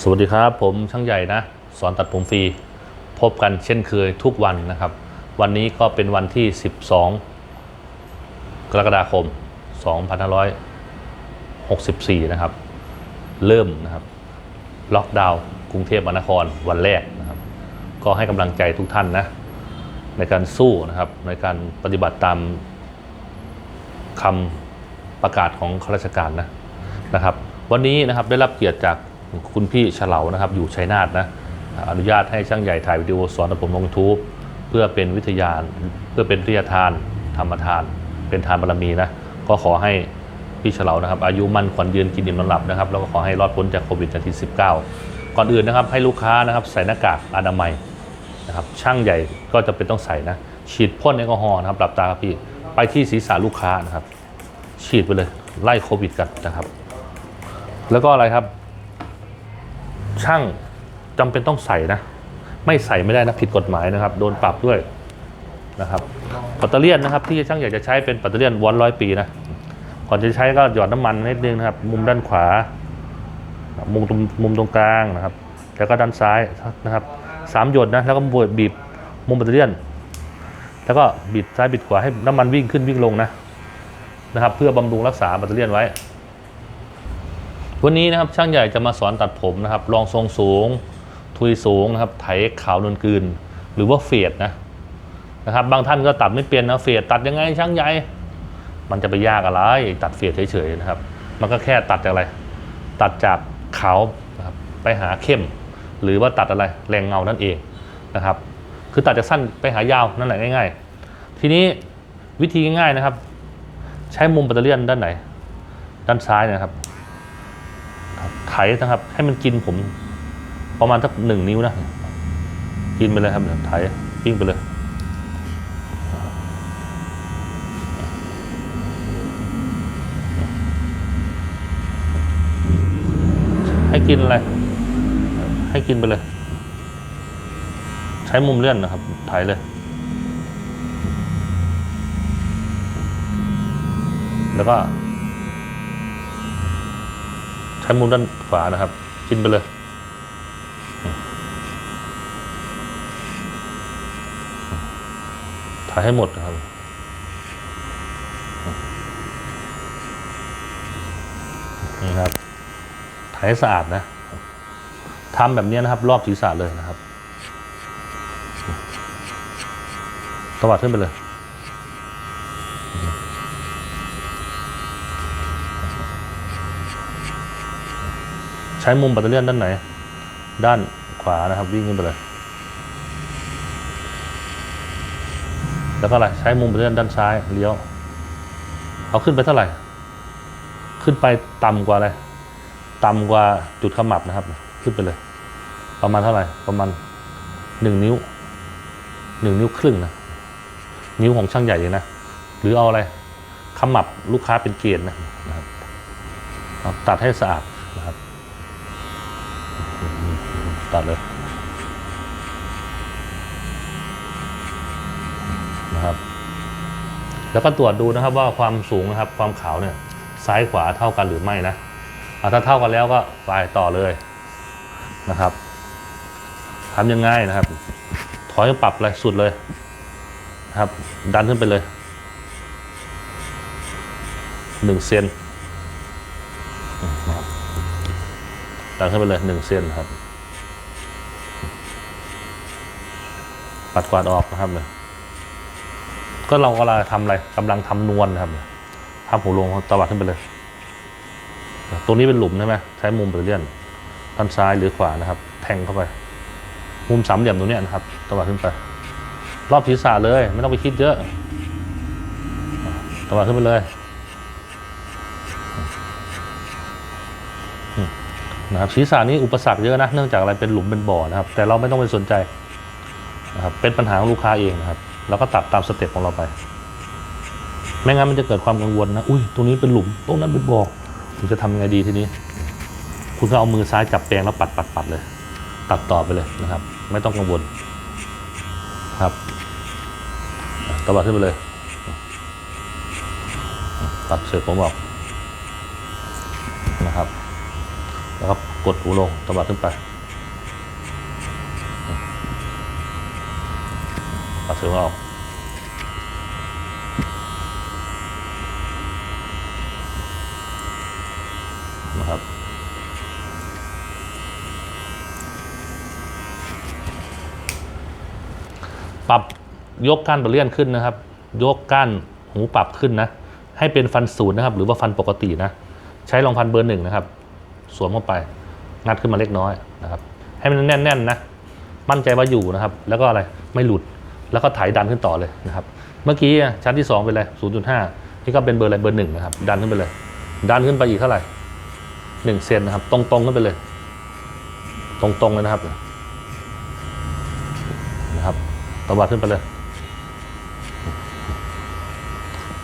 สวัสดีครับ ผมช่างใหญ่นะ สอนตัดผมฟรี พบกันเช่นเคยทุกวันนะครับ วันนี้ก็เป็นวันที่ 12 กรกฎาคม 2564 นะครับ เริ่มนะครับล็อกดาวน์กรุงเทพมหานครวันแรกนะครับ ก็ให้กำลังใจทุกท่านนะ ในการสู้นะครับ ในการปฏิบัติตามคำประกาศของข้าราชการนะนะครับ วันนี้นะครับได้รับเกียรติจาก คุณพี่เฉลานะครับอยู่ชัยนาทนะอนุญาตให้ช่างใหญ่ถ่ายวิดีโอสอนตัดผมลงทูบเพื่อเป็นวิทยานเพื่อเป็นวิทยาทาน ธรรมทาน เป็นทานบารมีนะก็ขอให้พี่เฉลานะครับ อายุมั่นขวัญยืนกินอิ่มนอนหลับนะครับแล้วก็ขอให้รอดพ้นจากโควิด19ก่อนอื่นนะครับให้ลูกค้านะครับใส่หน้ากากอนามัยนะครับช่างใหญ่ก็จะเป็นต้องใส่นะ ฉีดพ่นแอลกอฮอล์นะครับหลับตาครับพี่ไปที่ศีรษะลูกค้านะครับ ฉีดไปเลยไล่โควิดกันนะครับ แล้วก็อะไรครับ ช่างจำเป็นต้องใส่นะ ไม่ใส่ไม่ได้นะผิดกฎหมายนะครับ โดนปรับด้วยนะครับปัตเตอร์เลียนนะครับ ที่ช่างใหญ่จะใช้เป็นปัตเตอร์เลียนวอนร้อยปีนะก่อนจะใช้ก็หยอดน้ำมันนิดนึงนะครับ มุมด้านขวา มุมตรงมุมตรงกลางนะครับ แล้วก็ด้านซ้ายนะครับสามหยดนะแล้วก็บวบีบมุมแบตเตอรี่ยน แล้วก็บิดซ้ายบิดขวาให้น้ำมันวิ่งขึ้นวิ่งลงนะนะครับ เพื่อบำรุงรักษาแบตเตอรี่ยนไว้ วันนี้นะครับช่างใหญ่จะมาสอนตัดผมนะครับรองทรงสูง ทุยสูงนะครับไถขาวนวลกลืน หรือว่าเฟดนะนะครับบางท่านก็ตัดไม่เป็นนะเฟดตัดยังไงช่างใหญ่ มันจะไปยากอะไร ตัดเฟดเฉยๆนะครับ มันก็แค่ตัดจากอะไร ตัดจากขาวนะครับไปหาเข้ม หรือว่าตัดอะไรแรงเงานั่นเองนะครับ คือตัดจากสั้นไปหายาวนั่นแหละง่าย ๆ ทีนี้วิธีง่ายๆนะครับ ใช้มุมแบตเตอรี่ยนด้านไหน ด้านซ้ายนะครับ ไถนะครับ ให้มันกินผม ประมาณสักหนึ่งนิ้วนะกินไปเลยครับไถปิ้งไปเลยให้กินอะไร ให้กินไปเลย ใช้มุมเลื่อนนะครับถ่ายเลย แล้วก็ ใช้มุมด้านขวานะครับ กินไปเลยถ่ายให้หมดนะครับนี่ครับถ่ายให้สะอาดนะทำแบบนี้นะครับ รอบศีรษะเลยนะครับตวัดขึ้นไปเลย ใช้มุมแบตเตอรี่ยนด้านไหน ด้านขวานะครับ วิ่งขึ้นไปเลย แล้วก็อะไรใช้มุมแบตเตอรี่ยนด้านซ้ายเลี้ยว เอาขึ้นไปเท่าไหร่ ขึ้นไปต่ำกว่าอะไรต่ำกว่าจุดขมับนะครับ ขึ้นไปเลย ประมาณเท่าไหร่ประมาณหนึ่งนิ้วหนึ่งนิ้วครึ่งนะนิ้วของช่างใหญ่เองนะหรือเอาอะไรขมับลูกค้าเป็นเกณฑ์นะนะครับตัดให้สะอาดนะครับ ตัดเลยนะครับ แล้วก็ตรวจดูนะครับว่าความสูงนะครับความขาวเนี่ยซ้ายขวาเท่ากันหรือไม่นะถ้าเท่ากันแล้วก็ไปต่อเลยนะครับทำยังไงนะครับ ถอยปรับอะไรสุดเลยนะครับ ดันขึ้นไปเลยหนึ่งเซนนะครับดันขึ้นไปเลยหนึ่งเซนครับ ปัดกวาดออกนะครับเลยก็เรากำลังทำอะไรกำลังทำนวลนะครับทำหัวลงตวัดขึ้นไปเลยตรงนี้เป็นหลุมใช่ไหมใช้มุมแบตเตอรี่ยนด้านซ้ายหรือขวานะครับ แทงเข้าไป มุมสามเหลี่ยมตรงนี้นะครับตวัดขึ้นไป รอบศีรษะเลย ไม่ต้องไปคิดเยอะตวัดขึ้นไปเลยนะครับศีรษะนี้อุปสรรคเยอะนะ เนื่องจากอะไรเป็นหลุมเป็นบ่อนะครับ แต่เราไม่ต้องไปสนใจ นะครับเป็นปัญหาของลูกค้าเองนะครับเราก็ตัดตามสเต็ปของเราไปไม่งั้นมันจะเกิดความกังวลนะอุ้ยตรงนี้เป็นหลุมตรงนั้นเป็นบ่อคุณจะทำยังไงดีทีนี้ คุณก็เอามือซ้ายจับแปรงแล้วปัดปัดปัดเลย ตัดต่อไปเลยนะครับ ไม่ต้องกังวลครับตวัดขึ้นไปเลย ตัดเศษผมออกนะครับ แล้วก็กดหูลงตวัดขึ้นไปาเสือออกนะครับปรับยกก้านบรเลียนขึ้นนะครับ ยกก้านหูปรับขึ้นนะ ให้เป็นฟันศูนย์นะครับ หรือว่าฟันปกตินะ ใช้รองฟันเบอร์หนึ่งนะครับ สวมเข้าไป งัดขึ้นมาเล็กน้อยนะครับ ให้มันแน่นๆนะ มั่นใจว่าอยู่นะครับ แล้วก็อะไร ไม่หลุด แล้วก็ถ่ายดันขึ้นต่อเลยนะครับ เมื่อกี้ชั้นที่ 2 เป็นอะไร0.5 นี่ก็เป็นเบอร์อะไรเบอร์หนึ่งนะครับ ดันขึ้นไปเลย ดันขึ้นไปอีกเท่าไหร่หนึ่งเซนนะครับ ตรงๆขึ้นไปเลย ตรงๆเลยนะครับนะครับตวัดขึ้นไปเลย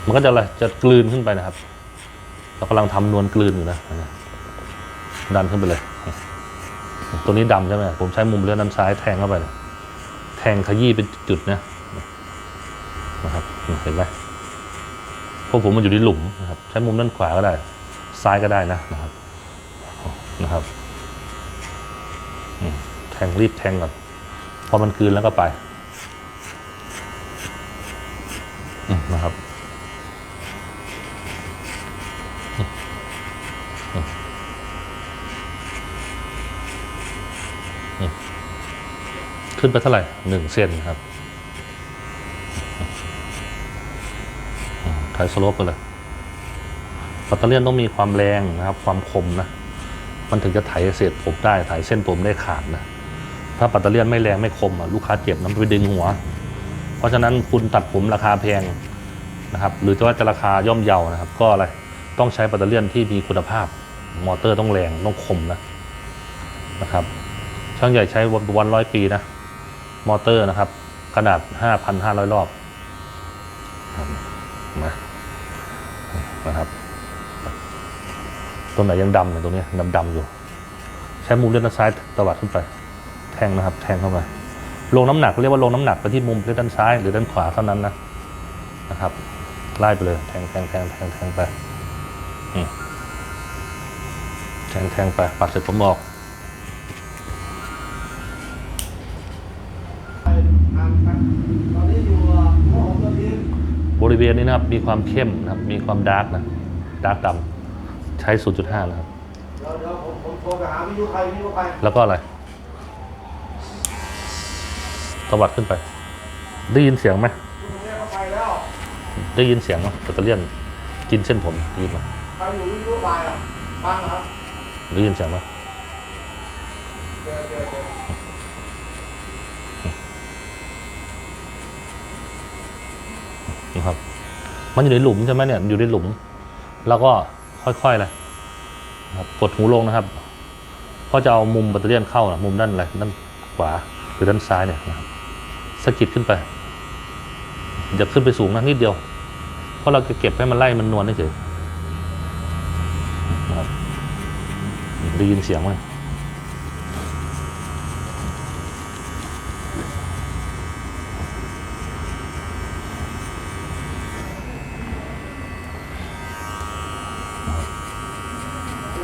มันก็จะอะไรจะกลืนขึ้นไปนะครับเรากำลังทำนวลกลืนอยู่นะ ดันขึ้นไปเลย ตัวนี้ดำใช่ไหมผมใช้มุมเลื่อนด้านซ้ายแทงเข้าไปนะ แทงขยี้เป็นจุดนะนะครับเห็นไหมพวกผมมันอยู่ที่หลุมนะครับใช้มุมด้านขวาก็ได้ ซ้ายก็ได้นะนะครับนะครับแทงรีบแทงก่อนพอมันคืนแล้วก็ไปอืมนะครับ ขึ้นไปเท่าไหร่หนึ่งเซนครับถ่ายสโลปไปเลยปัตเตอร์เลียนต้องมีความแรงนะครับ ความคมนะ มันถึงจะไถเศษผมได้ไถเส้นผมได้ขาดนะ ถ้าปัตเตอร์เลียนไม่แรงไม่คมอะลูกค้าเจ็บนะมันไปดึงหัว เพราะฉะนั้นคุณตัดผมราคาแพงนะครับ หรือจะว่าจะราคาย่อมเยานะครับ ก็อะไร ต้องใช้ปัตเตอร์เลียนที่มีคุณภาพ มอเตอร์ต้องแรงต้องคมนะนะครับ ช่างใหญ่ใช้วันร้อยปีนะ มอเตอร์นะครับ ขนาด 5,500 รอบนะนะครับตัวไหนยังดำเนี่ยตัวนี้ดำดำๆอยู่ ใช้มุมเลื่อนด้านซ้ายตวัดขึ้นไป แทงนะครับ แทงเข้าไปลงน้ำหนักเรียกว่าลงน้ำหนักไปที่มุมเลื่อนด้านซ้ายหรือด้านขวาเท่านั้นนะนะครับไล่ไปเลย แทงแทงแทงแทงแทงไปแทงแทงไปปัดเสร็จผมออก บริเวณนี้นะครับมีความเข้มนะครับมีความดาร์กนะดาร์กดำใช้ 0.5 นะครับเดี๋ยวเดี๋ยวผมผมโทรไปหาวิทยุใครวิทยุใครแล้วก็อะไรตวัดขึ้นไป ได้ยินเสียงไหมคุณแม่ก็ไปแล้วได้ยินเสียงไหมปัตเตอร์เลียนกินเส้นผมได้ยินไหมใครอยู่วิทยุไปอะฟังเหรอครับได้ยินเสียงไหมเดี๋ยวเดี๋ยวเดี๋ยว นะครับ มันอยู่ในหลุมใช่ไหมเนี่ยอยู่ในหลุม แล้วก็ค่อยๆเลยนะครับกดหูลงนะครับ ก็จะเอามุมปัตเตอร์เลียนเข้านะมุมด้านอะไรด้านขวาหรือด้านซ้ายเนี่ยนะครับสะกิดขึ้นไปอย่าขึ้นไปสูงนะนิดเดียว เพราะเราจะเก็บให้มันไล่มันนวลเฉยนะครับได้ยินเสียงไหม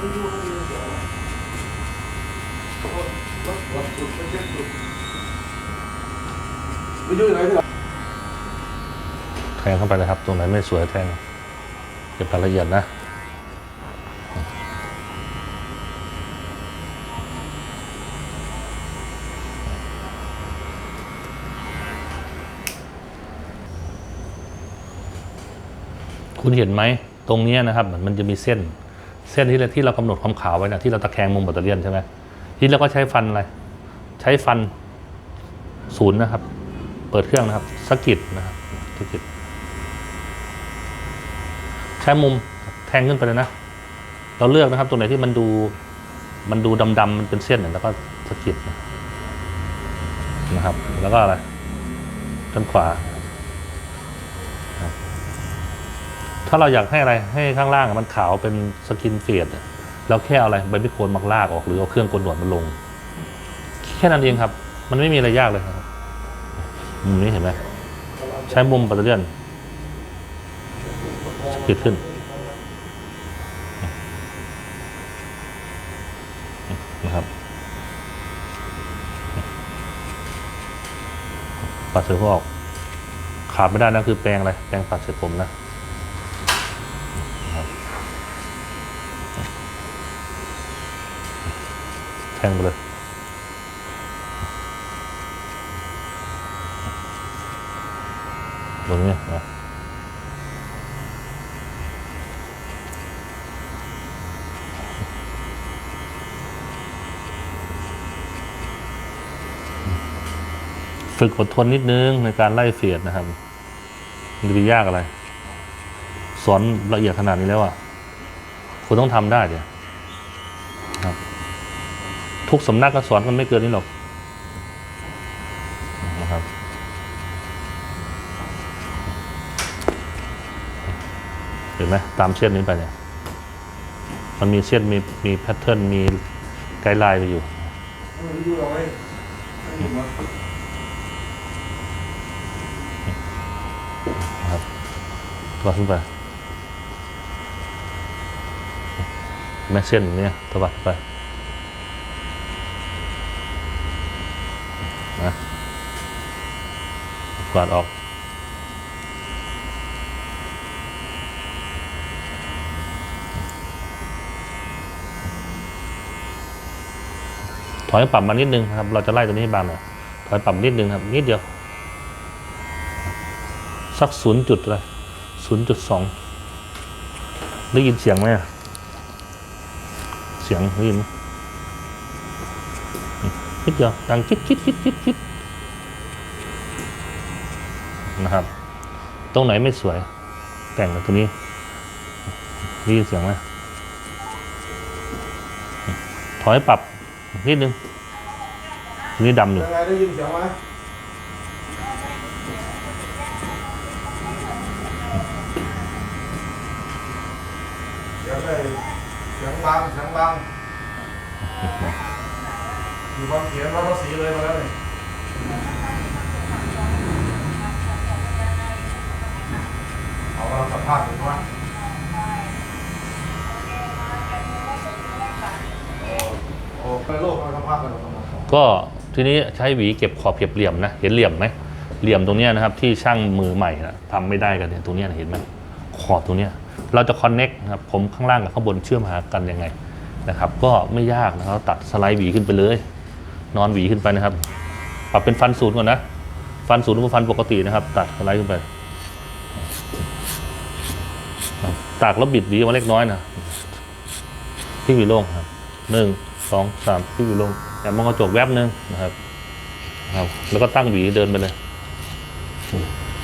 วิทยุก็มีเดี๋ยวรถรถรถจุดไปเช็คจุดวิทยุอยู่ไหนพี่ แทง เข้าไปเลยครับตรงไหนไม่สวยแทงเก็บรายละเอียดนะคุณเห็นไหมตรงนี้นะครับมันมันจะมีเส้น เส้นที่เราที่เรากำหนดความขาวไว้นะที่เราตะแคงมุมแบตเตอรี่ยนใช่ไหมที่เราก็ใช้ฟันอะไร ใช้ฟันศูนย์นะครับ เปิดเครื่องนะครับสกิดนะครับสกิด ใช้มุมแทงขึ้นไปเลยนะ เราเลือกนะครับตัวไหนที่มันดูมันดูดำๆมันเป็นเส้นเนี่ยแล้วก็สกิดนะนะครับ แล้วก็อะไรด้านขวา ถ้าเราอยากให้อะไรให้ข้างล่างมันขาวเป็นสกินเฟดอะเราแค่เอาอะไรใบมิโคนมักลากออกหรือเอาเครื่องกลหนวดมันลง แค่นั้นเองครับ มันไม่มีอะไรยากเลยครับมุมนี้เห็นไหมใช้มุมปัตเตอร์เลียน จุดขึ้น นะครับปัดเสือผมออก ขาดไม่ได้นะคือแปรงอะไร แปรงปัดเสือผมนะแทงไปเลยตรงนี้นะ ฝึกอดทนนิดนึงในการไล่เฟียดนะครับมันจะไปยากอะไร สอนละเอียดขนาดนี้แล้วอะคุณต้องทำได้เดี๋ยวครับ ทุกสำนักก็สอนกันไม่เกินนี้หรอกนะครับ เห็นไหมตามเส้นนี้ไปเนี่ย มันมีเส้นมีมีแพทเทิร์นมีไกด์ไลน์ไปอยู่ เอาไปดูเอาไว้ให้ดูมา นะครับ ตัวขึ้นไปแม่เส้นอย่างเนี้ยตวัดไปนะกวาดออกถอยปรับมานิดนึงครับ เราจะไล่ตัวนี้ให้บางหน่อยถอยปรับนิดนึงครับ นิดเดียว สักศูนย์จุดอะไรศูนย์ จุดสองได้ยินเสียงไหมเสียงได้ยินไหมนิดเดียวดังคิดคิดคิดคิดคิดนะครับ ตรงไหนไม่สวย แต่งกับตัวนี้ได้ยินเสียงไหมถอยปรับนิดนึงนี้ดำอยู่ยังไงได้ยินเสียงไหมเสียงได้เสียงบางเสียงบางอยู่บางเขียนวัดภาษีเลยมาแล้วนี่เอาเราสัมภาษณ์ดีกว่าโอ้โอ้ไปโลกเราสัมภาษณ์กันเราสัมภาษณ์ก็ทีนี้ใช้หวีเก็บขอบเก็บเหลี่ยมนะ เห็นเหลี่ยมไหมเหลี่ยมตรงเนี้ยนะครับที่ช่างมือใหม่นะทำไม่ได้กันเนี่ยตรงเนี้ยเห็นไหมขอบตรงเนี้ย เราจะคอนเน็กนะครับผมข้างล่างกับข้างบนเชื่อมหากันยังไงนะครับ ก็ไม่ยากนะครับตัดสไลด์หวีขึ้นไปเลย นอนหวีขึ้นไปนะครับ ปรับเป็นฟันศูนย์ก่อนนะ ฟันศูนย์หรือว่าฟันปกตินะครับ ตัดสไลด์ขึ้นไปตากแล้วบิดหวีมาเล็กน้อยนะพลิกหวีลงครับหนึ่งสองสามพลิกหวีลงแอบมองกระจกแวบหนึงนะครับครับ แล้วก็ตั้งหวีเดินไปเลย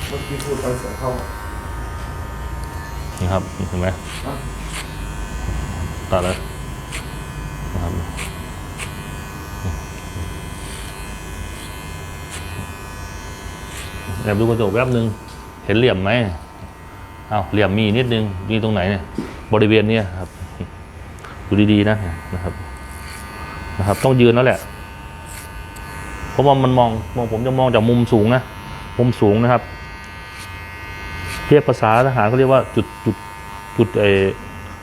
เมื่อกี้พูดไปเสียงเข้า นะครับเห็นไหมตัดเลยนะครับแอบดูกระจกแวบหนึ่งเห็นเหลี่ยมไหมเอาเหลี่ยมมีนิดนึงมีตรงไหนเนี่ยบริเวณเนี้ยครับ ดูดีๆนะนะครับ นะครับ ต้องยืนแล้วแหละ เพราะว่ามันมองมองผมจะมองจากมุมสูงนะ มุมสูงนะครับ เรียกภาษาทหารเขาเรียกว่าจุดจุดจุดไอ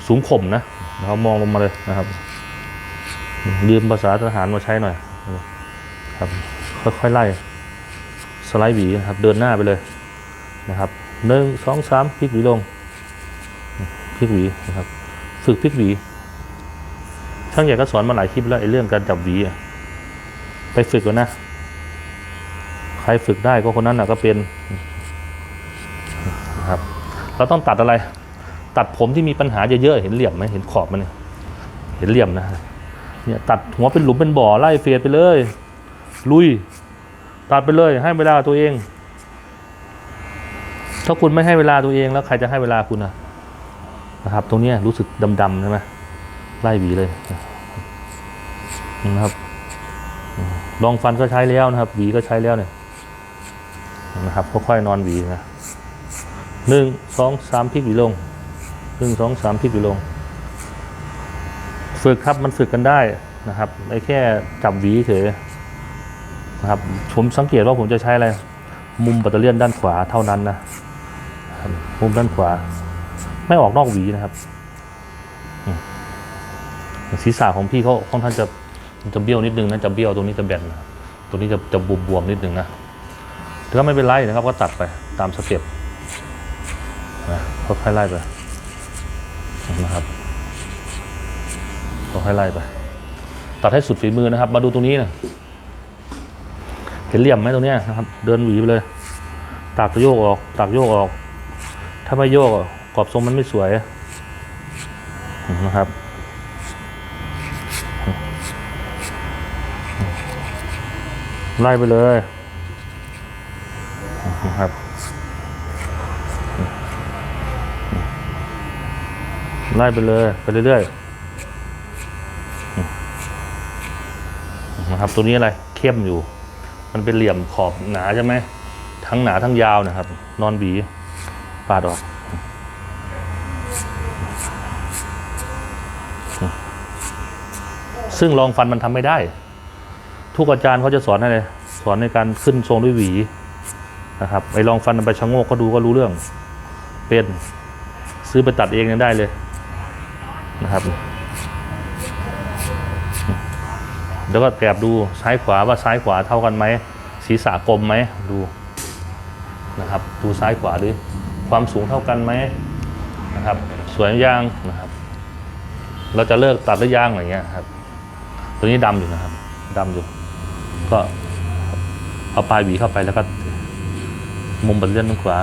สูงข่มนะเรามองลงมาเลยนะครับยืมภาษาทหารมาใช้หน่อยครับค่อยๆไล่สไลด์หวีนะครับเดินหน้าไปเลยนะครับหนึ่งสองสามพลิกหวีลงพลิกหวีนะครับฝึกพลิกหวีช่างใหญ่ก็สอนมาหลายคลิปแล้วไอ้เรื่องการจับหวีอะไปฝึกก่อนนะ ใครฝึกได้ก็คนนั้นนะก็เป็น นะครับ เราต้องตัดอะไร ตัดผมที่มีปัญหาเยอะๆเห็นเหลี่ยมไหมเห็นขอบมันเนี่ยเห็นเหลี่ยมนะเนี่ยตัดหัวเป็นหลุมเป็นบ่อไล่เฟียดไปเลย ลุย ตัดไปเลยให้เวลาตัวเอง ถ้าคุณไม่ให้เวลาตัวเองแล้วใครจะให้เวลาคุณนะนะครับ ตรงนี้รู้สึกดำๆใช่ไหมไล่หวีเลยนะครับลองฟันก็ใช้แล้วนะครับ หวีก็ใช้แล้วเนี่ยนะครับค่อยๆนอนหวีนะ หนึ่งสองสามพลิกหวีลงหนึ่งสองสามพลิกหวีลง ฝึกครับมันฝึกกันได้นะครับไม่แค่จับหวีเฉยนะครับผมสังเกตว่าผมจะใช้อะไร มุมปัตเตอร์เลียนด้านขวาเท่านั้นนะมุมด้านขวา ไม่ออกนอกหวีนะครับศีรษะของพี่เขาค่อนข้างจะจะเบี้ยวนิดนึงนะจะเบี้ยวตรงนี้จะแบนนะตรงนี้จะจะบวมๆนิดนึงนะก็ไม่เป็นไรนะครับก็ตัดไปตามสเต็ป ค่อยๆไล่ไปนะครับค่อยๆไล่ไปตัดให้สุดฝีมือนะครับ มาดูตรงนี้นะเห็นเหลี่ยมไหมตรงนี้นะครับ เดินหวีไปเลย ตากโยกออก ตากโยกออก ถ้าไม่โยกกรอบทรงมันไม่สวยนะครับไล่ไปเลยนะครับ ไล่ไปเลย ไปเรื่อยๆนะครับ ตัวนี้อะไรเข้มอยู่ มันเป็นเหลี่ยมขอบหนาใช่ไหมทั้งหนาทั้งยาวนะครับ นอนบีปาดออกซึ่งรองฟันมันทำไม่ได้ ทุกอาจารย์เขาจะสอนให้เลยสอนในการขึ้นทรงด้วยหวีนะครับไอ้ลองฟันมันไปชะโงกก็ดูก็รู้เรื่อง เป็น ซื้อไปตัดเองยังได้เลย นะครับ แล้วก็แกบดูซ้ายขวาว่าซ้ายขวาเท่ากันไหมศีรษะกลมไหมดูนะครับ ดูซ้ายขวาดิความสูงเท่ากันไหมนะครับ สวยยังนะครับ เราจะเลิกตัดหรือยังอะไรเงี้ยครับ ตัวนี้ดำอยู่นะครับดำอยู่ ก็เอาปลายหวีเข้าไปแล้วก็มุมบันเลื่อนด้านขวา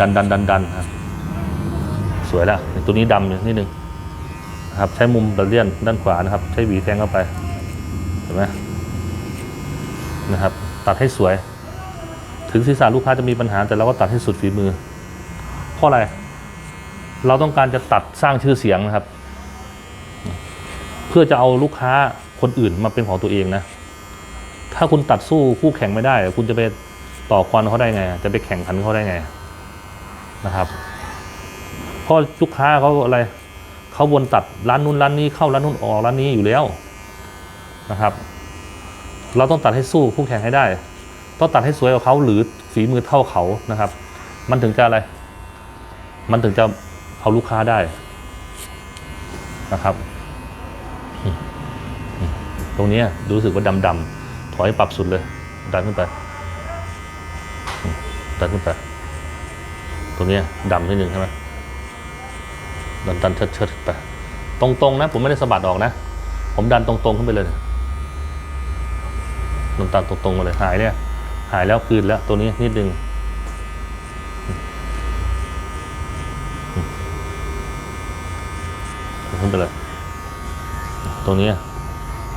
ดันดันดันดันครับ สวยแล้วตัวนี้ดำอยู่นิดนึง นะครับ ใช้มุมบันเลื่อนด้านขวานะครับ ใช้หวีแทงเข้าไปเห็นไหมนะครับ ตัดให้สวย ถึงศีรษะลูกค้าจะมีปัญหา แต่เราก็ตัดให้สุดฝีมือ เพราะอะไร เราต้องการจะตัดสร้างชื่อเสียงนะครับ เพื่อจะเอาลูกค้าคนอื่นมาเป็นของตัวเองนะ ถ้าคุณตัดสู้คู่แข่งไม่ได้ คุณจะไปต่อควันเขาได้ไง จะไปแข่งขันเขาได้ไงนะครับเพราะลูกค้าเขาอะไร เขาวนตัดร้านนู้นร้านนี้เข้าร้านนู้นออกร้านนี้อยู่แล้วนะครับ เราต้องตัดให้สู้คู่แข่งให้ได้ ต้องตัดให้สวยกว่าเขาหรือฝีมือเท่าเขานะครับ มันถึงจะอะไร มันถึงจะเอาลูกค้าได้นะครับ ตรงนี้รู้สึกว่าดำๆถอยปรับสุดเลยดันขึ้นไปดันขึ้นไป ตรงนี้ดำนิดนึงใช่ไหม ดันดันเชิดเชิดไป ตรงๆนะ ผมไม่ได้สะบัดออกนะ ผมดันตรงๆขึ้นไปเลยดันตัดตรงๆมาเลยหายเนี่ยหายแล้วคืนแล้วตัวนี้นิดนึงขึ้นไปเลยตรงนี้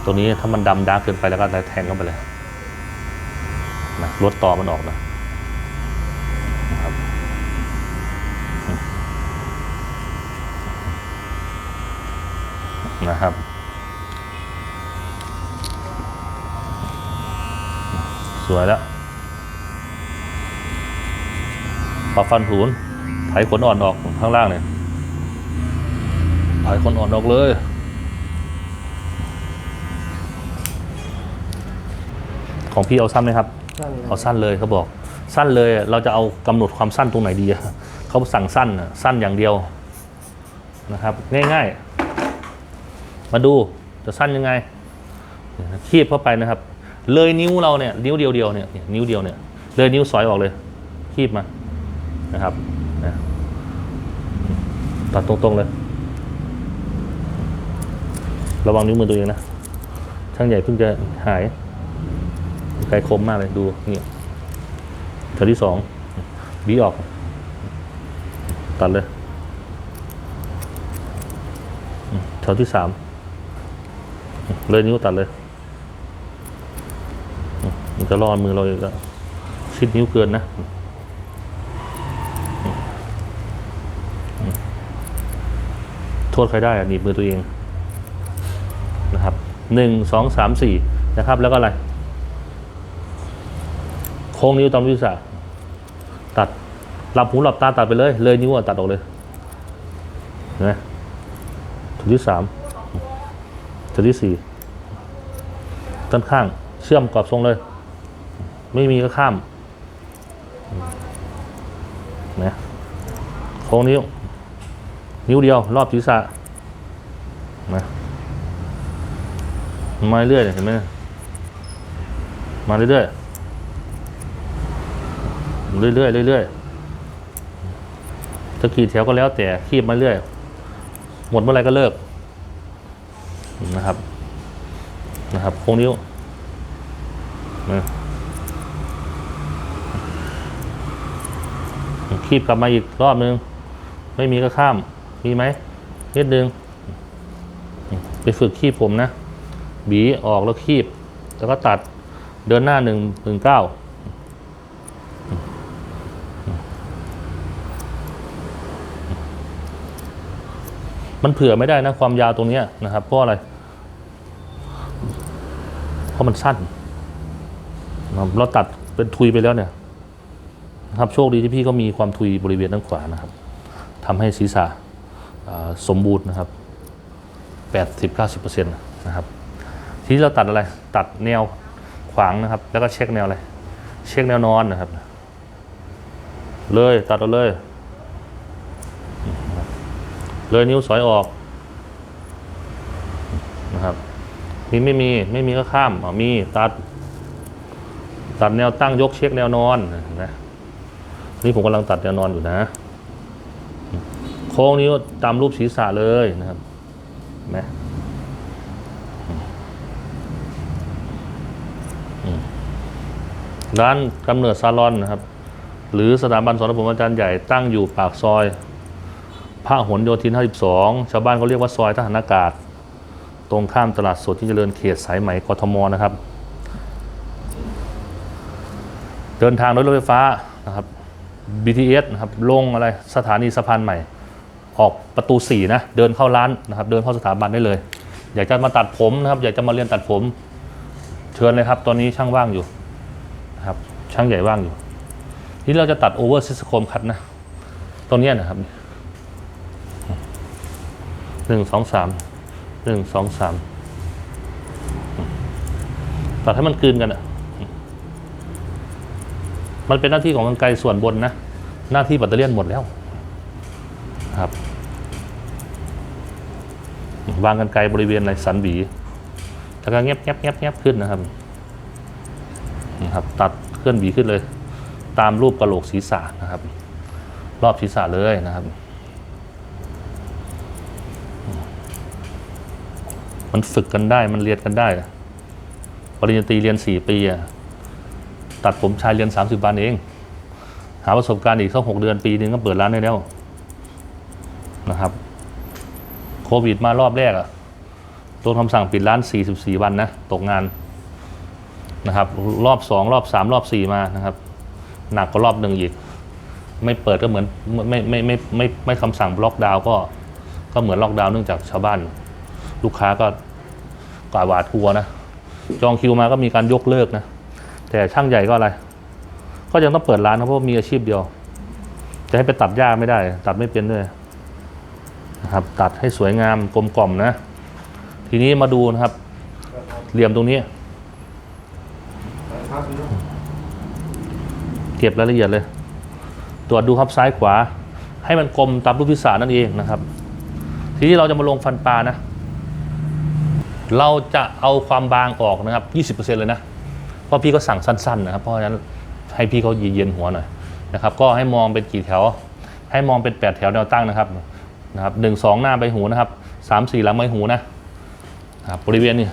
ตรงนี้ถ้ามันดำดาร์กเกินไปแล้วก็แทงเข้าไปเลยนะลดต่อมันออกนะนะครับ นะครับ สวยแล้วปรับฟันผูนไถขนอ่อนออกข้างล่างเนี่ยไถขนอ่อนออกเลยของพี่เอาสั้นไหมครับสั้นเลยเอาสั้นเลยเขาบอก สั้นเลยเราจะเอากำหนดความสั้นตรงไหนดีอะเขาสั่งสั้นอะสั้นอย่างเดียวนะครับ ง่ายๆ มาดูจะสั้นยังไงคีบเข้าไปนะครับ เลยนิ้วเราเนี่ยนิ้วเดียวเดียวเนี่ยนิ้วเดียวเนี่ยเลยนิ้วสอยออกเลย คีบมานะครับตัดตรงๆเลย ระวังนิ้วมือตัวเองนะช่างใหญ่เพิ่งจะหายไกลคมมากเลยดูนี่แถวที่สองบีออก ตัดเลยแถวที่สาม เลยนิ้วตัดเลยมันจะรอดมือเราอีกแล้วชิดนิ้วเกินนะโทษใครได้อะหนีบมือตัวเองนะครับหนึ่งสองสามสี่นะครับ แล้วก็อะไร โค้งนิ้วตามวิสาตัดหลับหูหลับตาตัดไปเลย เลยนิ้วตัดออกเลยนไหมจุดที่สาม จุดที่สี่ด้านข้างเชื่อมกรอบทรงเลย ไม่มีก็ข้ามนะโค้งนิ้ว นิ้วเดียว รอบศีรษะนะมาเรื่อยเห็นไหมมาเรื่อยเรื่อยเรื่อยๆจะกี่แถวก็แล้วแต่คีบมาเรื่อย หมดเมื่อไรก็เลิก นะครับ นะครับโค้งนิ้วนะคีบกลับมาอีกรอบนึง ไม่มีก็ข้าม มีไหมนิดนึง ไปฝึกคีบผมนะ บีออกแล้วคีบ แล้วก็ตัดเดินหน้าหนึ่งหนึ่งเก้ามันเผื่อไม่ได้นะความยาวตรงนี้นะครับเพราะอะไร ราะมันสั้นเราตัดเป็นทุยไปแล้วเนี่ยครับโชคดีที่พี่ก็มีความทุยบริเวณด้านขวานะครับทำให้ศีรษะสมบูรณ์นะครับ80-90%นะครับ ทีนี้เราตัดอะไรตัดแนวขวางนะครับ แล้วก็เช็คแนวอะไรเช็คแนวนอนนะครับ เลยตัดเอาเลย เลยนิ้วสอยออกนะครับ มีไม่มีไม่มีก็ข้ามอ๋อมีตัด ตัดแนวตั้งยกเช็คแนวนอนนะนี่ผมกำลังตัดแนวนอนอยู่นะ โค้งนิ้ตามรูปศีรษะเลยนะครับเห็นไหมอืมร้านกำเนิดซาลอนนะครับ หรือสถาบันสอนผมอาจารย์ใหญ่ตั้งอยู่ปากซอยพระหลโยธิน 52 ชาวบ้านเขาเรียกว่าซอยทหารอากาศ ตรงข้ามตลาดสดที่เจริญเขตสายไหมกทมนะครับ เดินทางด้วยรถไฟฟ้านะครับ BTS นะครับลงอะไรสถานีสะพานใหม่ ออกประตู 4 นะ เดินเข้าร้านนะครับ เดินเข้าสถาบันได้เลย อยากจะมาตัดผมนะครับ อยากจะมาเรียนตัดผม เชิญเลยครับ ตอนนี้ช่างว่างอยู่นะครับ ช่างใหญ่ว่างอยู่ ที่เราจะตัดโอเวอร์ซิสโคมคัดนะตรงนี้นะครับหนึ่งสองสาม หนึ่งสองสามตัดให้มันกลืนกันอะ มันเป็นหน้าที่ของกรรไกรส่วนบนนะ หน้าที่แบตเตอรี่ยนหมดแล้ว ครับ วางกันไกรบริเวณในสันบีแล้วก็เงียบเงียบเงียบเงียบขึ้นนะครับนะครับ ตัดเคลื่อนบีขึ้นเลย ตามรูปกระโหลกศีรษะนะครับ รอบศีรษะเลยนะครับ มันฝึกกันได้มันเรียนกันได้ ปริญญาตรีเรียนสี่ปีอะตัดผมชายเรียนสามสิบวันเอง หาประสบการณ์อีกสักหกเดือนปีนึงก็เปิดร้านได้แล้วนะครับ โควิดมารอบแรกอะโดนคำสั่งปิดร้าน 44 วันนะ ตกงานนะครับ รอบ 2 รอบ 3 รอบ 4 มานะครับ หนักกว่ารอบหนึ่งอีก ไม่เปิดก็เหมือนไม่ไม่ไม่ไม่ไม่ไม่คำสั่งล็อกดาวน์ก็ก็เหมือนล็อกดาวน์เนื่องจากชาวบ้าน ลูกค้าก็กว่าหวาดกลัวนะ จองคิวมาก็มีการยกเลิกนะ แต่ช่างใหญ่ก็อะไร ก็ยังต้องเปิดร้านนะเพราะมีอาชีพเดียว จะให้ไปตัดหญ้าไม่ได้ ตัดไม่เป็นด้วยนะครับ ตัดให้สวยงามกลมกล่อมนะ ทีนี้มาดูนะครับ เหลี่ยมตรงนี้ เก็บรายละเอียดเลย ตรวจดูครับซ้ายขวา ให้มันกลมตามรูปพิศานั่นเองนะครับ ทีนี้เราจะมาลงฟันปลานะ เราจะเอาความบางออกนะครับ 20%เลยนะ เพราะพี่ก็สั่งสั้นๆนะครับ เพราะฉะนั้นให้พี่เขาเย็นหัวหน่อยนะครับ ก็ให้มองเป็นกี่แถว ให้มองเป็น 8 แถวแนวตั้งนะครับ นะครับหนึ่งสองหน้าใบหูนะครับสามสี่หลังใบหูนะครับบริเวณนี้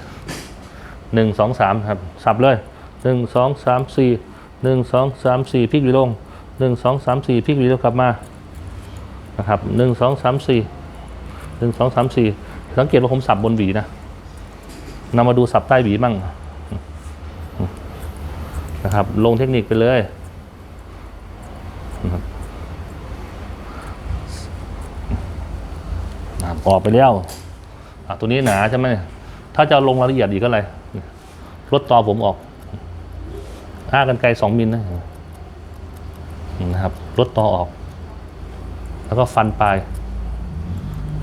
หนึ่งสองสามครับ สับเลยหนึ่งสองสามสี่หนึ่งสองสามสี่พลิกวีลงหนึ่งสองสามสี่พลิกวีลงกลับมา นะครับหนึ่งสองสามสี่หนึ่งสองสามสี่สังเกตว่าผมสับบนหวีนะ นำมาดูสับใต้หวีมั่งนะครับ ลงเทคนิคไปเลยนะครับออกไปแล้วอะตัวนี้หนาใช่ไหม ถ้าจะลงรายละเอียดอีกก็อะไรลดต่อผมออกห้ากันไกลสองมิลนะนะครับลดต่อออก แล้วก็ฟันปลาย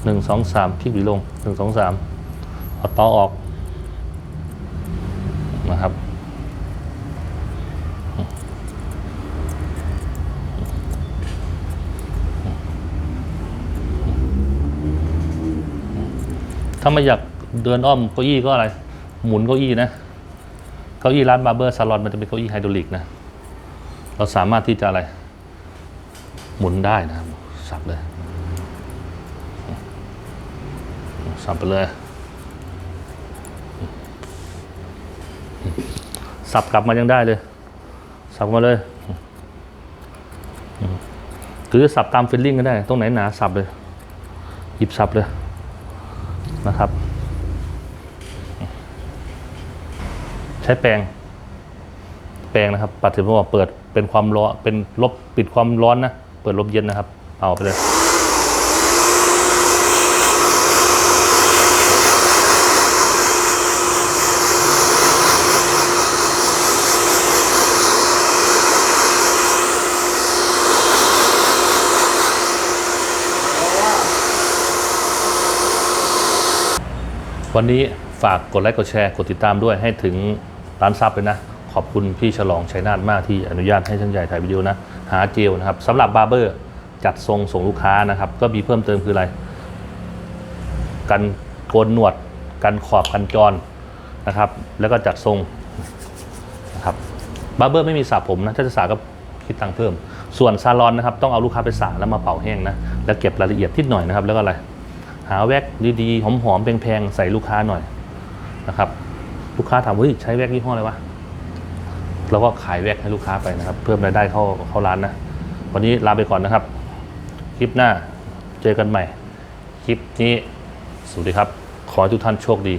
หนึ่งสองสามพลิกหรือลงหนึ่งสองสามเอาต่อออก นะครับ ถ้าไม่อยากเดินอ้อมเก้าอี้ก็อะไร หมุนเก้าอี้นะ เก้าอี้ร้านบาร์เบอร์ซาลอนมันจะเป็นเก้าอี้ไฮดรอลิกนะ เราสามารถที่จะอะไร หมุนได้นะครับ สับเลย สับไปเลย สับกลับมายังได้เลย สับมาเลย หรือสับตามฟิลลิ่งก็ได้ ตรงไหนหนาสับเลย หยิบสับเลยนะครับ ใช้แปรงแปรงนะครับ ปัดถึงว่าเปิดเป็นความร้อนเป็นลบปิดความร้อนนะ เปิดลมเย็นนะครับ เอาไปเลย วันนี้ฝากกดไลค์กดแชร์กดติดตามด้วยให้ถึงล้านซับเลยนะ ขอบคุณพี่ฉลองชัยนาทมากที่อนุญาตให้ช่างใหญ่ถ่ายวิดีโอนะ หาเจลนะครับสำหรับบาร์เบอร์จัดทรงส่งลูกค้านะครับ ก็มีเพิ่มเติมคืออะไร กันโกนหนวด กันขอบกันจรนะครับ แล้วก็จัดทรงนะครับบาร์เบอร์ไม่มีสระผมนะถ้าจะสระก็คิดตังค์เพิ่ม ส่วนซาลอนนะครับต้องเอาลูกค้าไปสระแล้วมาเป่าแห้งนะแล้วเก็บรายละเอียดนิดหน่อยนะครับแล้วก็อะไร หาแว็กดีๆ หอมๆแพงๆใส่ลูกค้าหน่อยนะครับลูกค้าถามว่าเฮ้ยใช้แว็กยี่ห้ออะไรวะเราก็ขายแว็กให้ลูกค้าไปนะครับ เพิ่มรายได้เข้าเข้าร้านนะ วันนี้ลาไปก่อนนะครับ คลิปหน้าเจอกันใหม่ คลิปนี้สวัสดีครับ ขอให้ทุกท่านโชคดี